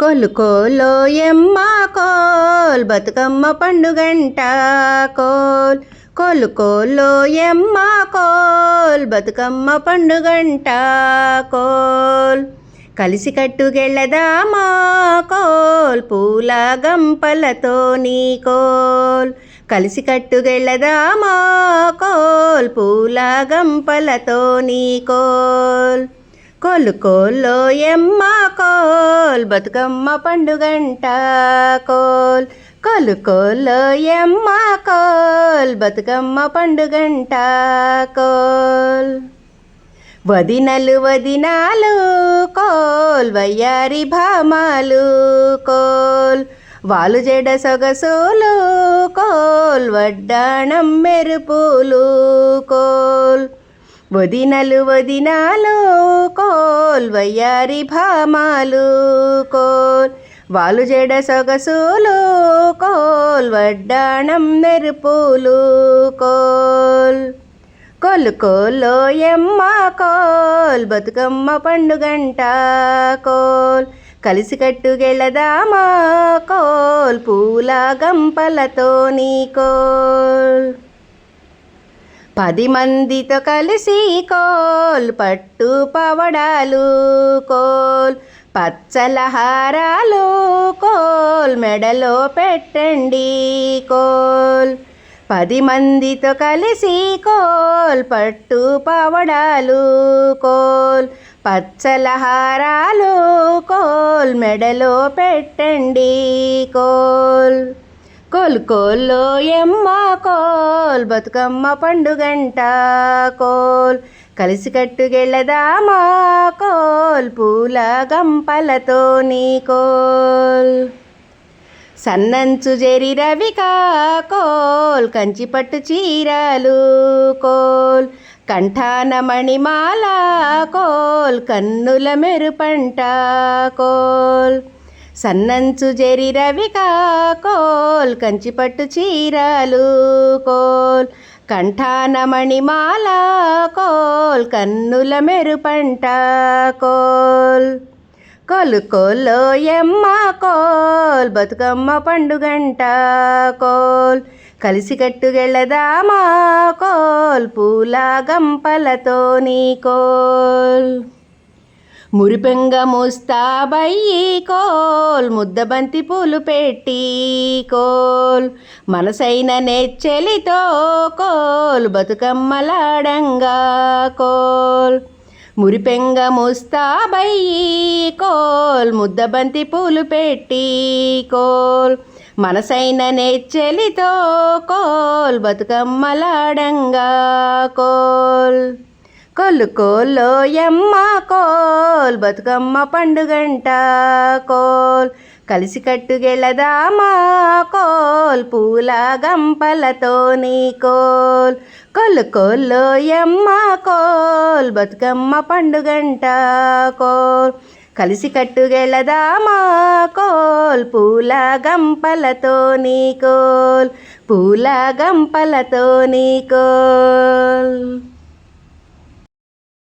కొలుకోలో ఎమ్మ కోల్ బతుకమ్మ పండుగంట కోల్. కొలుకోలో ఎమ్మ కోల్ బతుకమ్మ పండుగంట కోల్. కలిసి కట్టుకెళ్ళదామా కోల్ పూల గంపలతో నీ కోల్. కలిసి కట్టుకెళ్ళదామా కోల్ పూల గంపలతో నీ కోల్. కోలు కోల్లో ఎమ్మ కోల్ బతుకమ్మ పండుగంట కోల్. కోలు కోల్లో ఎమ్మ కోల్ బతుకమ్మ పండుగంట కోల్. వదినలు వదినాలు కోల్ వయ్యారి భామాలు కోల్. వాలు జడ సొగసోలు కోల్ వడ్డాణం మెరుపులు కోల్. వదినలు వదినాలు కోల్ వయ్యారి భామాలు కోల్. వాలు జడ సొగసులు కోల్ వడ్డాణం మెరుపులు కోల్. కోలు కోల్లో ఎమ్మ కోల్ బతుకమ్మ పండుగంట కోల్. కలిసి కట్టుగెళ్ళదామా కోల్ పూల గంపలతో నీ కోల్. పది మందితో కలిసి కోల్ పట్టు పవడాలు కోల్ పచ్చల హారాలు కోల్ మెడలో పెట్టండి కోల్. పది మందితో కలిసి కోల్ పట్టు పవడాలు కోల్ పచ్చల హారాలు కోల్ మెడలో పెట్టండి కోల్. కోల్ కోల్లో ఎమ్మ కోల్ బతుకమ్మ పండుగంట కోల్. కలిసి కట్టుకెళ్ళదామా కోల్ పూల గంపలతో నీ కోల్. సన్నంచు జరి రవికా కోల్ కంచి పట్టు చీరలు కోల్. కంఠాన మణిమాల కోల్ కన్నుల మెరుపంట కోల్. సన్నంచు జరి రవికా కోల్ కంచి పట్టు చీరలు కోల్. కంఠాన మణిమాల కోల్ కన్నుల మెరుపంట కోల్ కోలు. కోల్లో ఎమ్మ కోల్ బతుకమ్మ పండుగంట కోల్. కలిసి కట్టుగెళ్ళదామా కోల్ పూల గంపలతో నీ కోల్. మురిపెంగ ముస్తాబయ్యి కోల్ ముద్దబంతి పూలు పెట్టి కోల్. మనసైన నెచ్చెలితో కోల్ బతుకమ్మలాడంగా కోల్. మురిపెంగ ముస్తాబయ్యి కోల్ ముద్దబంతి పూలు పెట్టి కోల్. మనసైన నెచ్చెలితో కోల్ బతుకమ్మలాడంగా కోల్. కోలు కోల్లో కోల్ బతుకమ్మ పండుగంట కోల్. కలిసి కట్టుకెళ్ళదామా కోల్ పూల గంపలతో నీ కోల్. కోలు కోల్లో కోల్ బతుకమ్మ పండుగంట కోల్. కలిసి కట్టుకెళ్ళదామా కోల్ పూల గంపలతో నీ కోల్. పూల గంపలతో నీ కోల్.